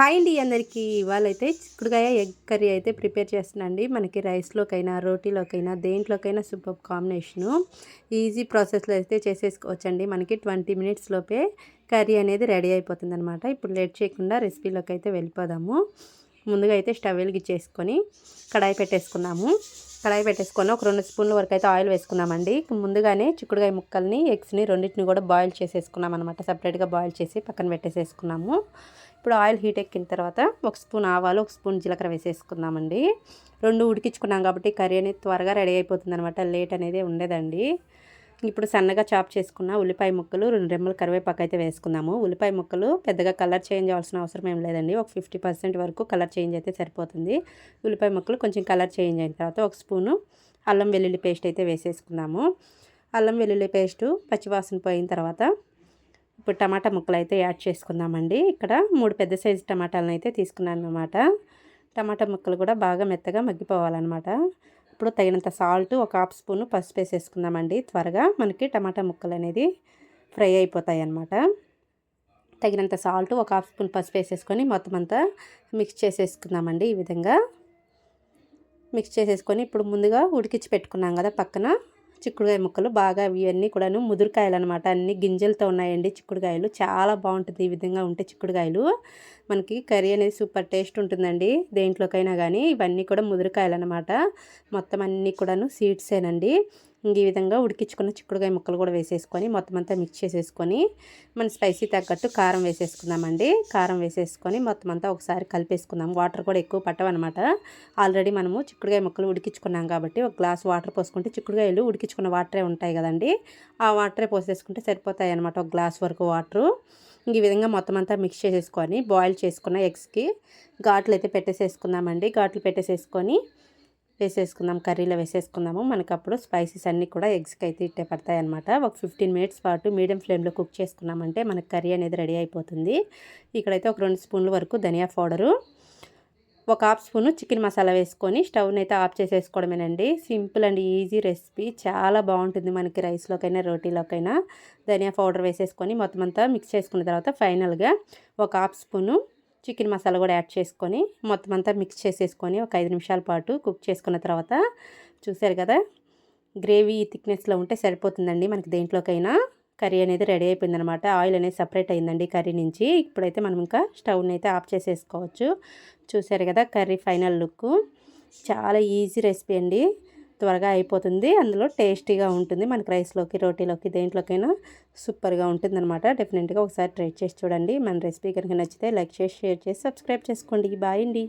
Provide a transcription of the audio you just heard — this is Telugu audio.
హాయ్ అండి అందరికీ. ఇవాళైతే చిక్కుడుకాయ ఎగ్ కర్రీ అయితే ప్రిపేర్ చేస్తున్నాండి మనకి రైస్లోకైనా రోటీలోకైనా దేంట్లోకైనా సూపర్ కాంబినేషను. ఈజీ ప్రాసెస్లో అయితే చేసేసుకోవచ్చండి. మనకి ట్వంటీ మినిట్స్ లోపే కర్రీ అనేది రెడీ అయిపోతుంది అనమాట ఇప్పుడు లేట్ చేయకుండా రెసిపీలోకి అయితే వెళ్ళిపోదాము. ముందుగా అయితే స్టవ్ వెలిగించేసుకొని కడాయి పెట్టేసుకున్నాము కడాయి పెట్టేసుకొని ఒక రెండు స్పూన్ల వరకు అయితే ఆయిల్ వేసుకున్నామండి. ముందుగానే చిక్కుడుకాయ ముక్కల్ని ఎగ్స్ని రెండింటిని కూడా బాయిల్ చేసేసుకున్నాం అనమాట సపరేట్గా బాయిల్ చేసి పక్కన పెట్టేసేసుకున్నాము. ఇప్పుడు ఆయిల్ హీట్ ఎక్కిన తర్వాత ఒక స్పూన్ ఆవాలు ఒక స్పూన్ జీలకర్ర వేసేసుకుందామండి. రెండు ఉడికించుకున్నాం కాబట్టి కర్రీ అనేది త్వరగా రెడీ అయిపోతుంది అనమాట లేట్ అనేది ఉండేదండి. ఇప్పుడు సన్నగా చాప్ చేసుకున్న ఉల్లిపాయ ముక్కలు రెండు రెమ్మలు కరివేపాకు అయితే వేసుకుందాము. ఉల్లిపాయ ముక్కలు పెద్దగా కలర్ చేంజ్ అవ్వాల్సిన అవసరం ఏం లేదండి. ఒక ఫిఫ్టీ పర్సెంట్ వరకు కలర్ చేంజ్ అయితే సరిపోతుంది. ఉల్లిపాయ ముక్కలు కొంచెం కలర్ చేంజ్ అయిన తర్వాత ఒక స్పూను అల్లం వెల్లుల్లి పేస్ట్ అయితే వేసేసుకుందాము. అల్లం వెల్లుల్లి పేస్టు పచ్చివాసన పోయిన తర్వాత ఇప్పుడు టమాటా ముక్కలు అయితే యాడ్ చేసుకుందామండి. ఇక్కడ మూడు పెద్ద సైజు టమాటాలను అయితే తీసుకున్నాను అనమాట టమాటా ముక్కలు కూడా బాగా మెత్తగా మగ్గిపోవాలన్నమాట. ఇప్పుడు తగినంత సాల్ట్ ఒక హాఫ్ స్పూన్ పసుపు వేసేసుకుందామండి. త్వరగా మనకి టమాటా ముక్కలు అనేది ఫ్రై అయిపోతాయి అన్నమాట తగినంత సాల్ట్ ఒక హాఫ్ స్పూన్ పసుపు వేసేసుకొని మొత్తం అంతా మిక్స్ చేసేసుకుందామండి ఈ విధంగా. మిక్స్ చేసేసుకొని ఇప్పుడు ముందుగా ఉడికించి పెట్టుకున్నాం కదా పక్కన. చిక్కుడుకాయ ముక్కలు బాగా ఇవన్నీ కూడాను ముదురుకాయలు అనమాట అన్ని గింజలతో ఉన్నాయండి చిక్కుడుకాయలు. చాలా బాగుంటుంది ఈ విధంగా ఉంటే చిక్కుడుకాయలు. మనకి కర్రీ అనేది సూపర్ టేస్ట్ ఉంటుందండి. దేంట్లోకైనా కానీ ఇవన్నీ కూడా ముదురుకాయలు అనమాట మొత్తం అన్నీ కూడాను సీడ్సేనండి ఈ విధంగా ఉడికించుకున్న చిక్కుడుకాయ ముక్కలు కూడా వేసేసుకొని మొత్తం అంతా మిక్స్ చేసేసుకొని మన స్పైసీ తగ్గట్టు కారం వేసేసుకుందామండి. కారం వేసేసుకొని మొత్తం అంతా ఒకసారి కలిపేసుకుందాం. వాటర్ కూడా ఎక్కువ పట్టవన్నమాట ఆల్రెడీ మనము చిక్కుడుకాయ ముక్కలు ఉడికించుకున్నాం కాబట్టి ఒక గ్లాస్ వాటర్ పోసుకుంటే చిక్కుడుకాయలు ఉడికించుకున్న వాటరే ఉంటాయి కదండి. ఆ వాటరే పోసేసుకుంటే సరిపోతాయి అనమాట ఒక గ్లాస్ వరకు వాటరు ఈ విధంగా మొత్తం అంతా మిక్స్ చేసేసుకొని బాయిల్ చేసుకున్న ఎగ్స్కి ఘాట్లు అయితే పెట్టేసేసుకుందామండి. ఘాట్లు పెట్టేసేసుకొని వేసేసుకుందాం కర్రీలో వేసేసుకుందాము. మనకు అప్పుడు స్పైసెస్ అన్నీ కూడా ఎగ్స్కి అయితే ఇట్టే పడతాయి అనమాట ఒక ఫిఫ్టీన్ మినిట్స్ పాటు మీడియం ఫ్లేమ్లో కుక్ చేసుకున్నామంటే మనకు కర్రీ అనేది రెడీ అయిపోతుంది. ఇక్కడైతే ఒక రెండు స్పూన్ల వరకు ధనియా పౌడరు ఒక హాఫ్ స్పూన్ చికెన్ మసాలా వేసుకొని స్టవ్ని అయితే off చేసేసుకోవడమేనండి. Simple and easy recipe. చాలా బాగుంటుంది మనకి రైస్లోకైనా రోటీలోకైనా. ధనియా పౌడర్ వేసేసుకొని మొత్తం అంతా మిక్స్ చేసుకున్న తర్వాత ఫైనల్గా ఒక హాఫ్ స్పూను చికెన్ మసాలా కూడా యాడ్ చేసుకొని మొత్తం అంతా మిక్స్ చేసేసుకొని ఒక ఐదు నిమిషాల పాటు కుక్ చేసుకున్న తర్వాత చూసారు కదా గ్రేవీ థిక్నెస్లో ఉంటే సరిపోతుందండి మనకి దేంట్లోకైనా. కర్రీ అనేది రెడీ అయిపోయిందనమాట. ఆయిల్ అనేది సపరేట్ అయిందండి కర్రీ నుంచి. ఇప్పుడైతే మనం ఇంకా స్టవ్ని అయితే ఆఫ్ చేసేసుకోవచ్చు. చూసారు కదా కర్రీ ఫైనల్ లుక్. చాలా ఈజీ రెసిపీ అండి. త్వరగా అయిపోతుంది. అందులో టేస్టీగా ఉంటుంది. మనకి రైస్లోకి రోటీలోకి దేంట్లోకైనా సూపర్గా ఉంటుంది అనమాట డెఫినెట్గా ఒకసారి ట్రై చేసి చూడండి. మన రెసిపీ కనుక నచ్చితే లైక్ చేసి షేర్ చేసి సబ్స్క్రైబ్ చేసుకోండి. బాయ్ అండి.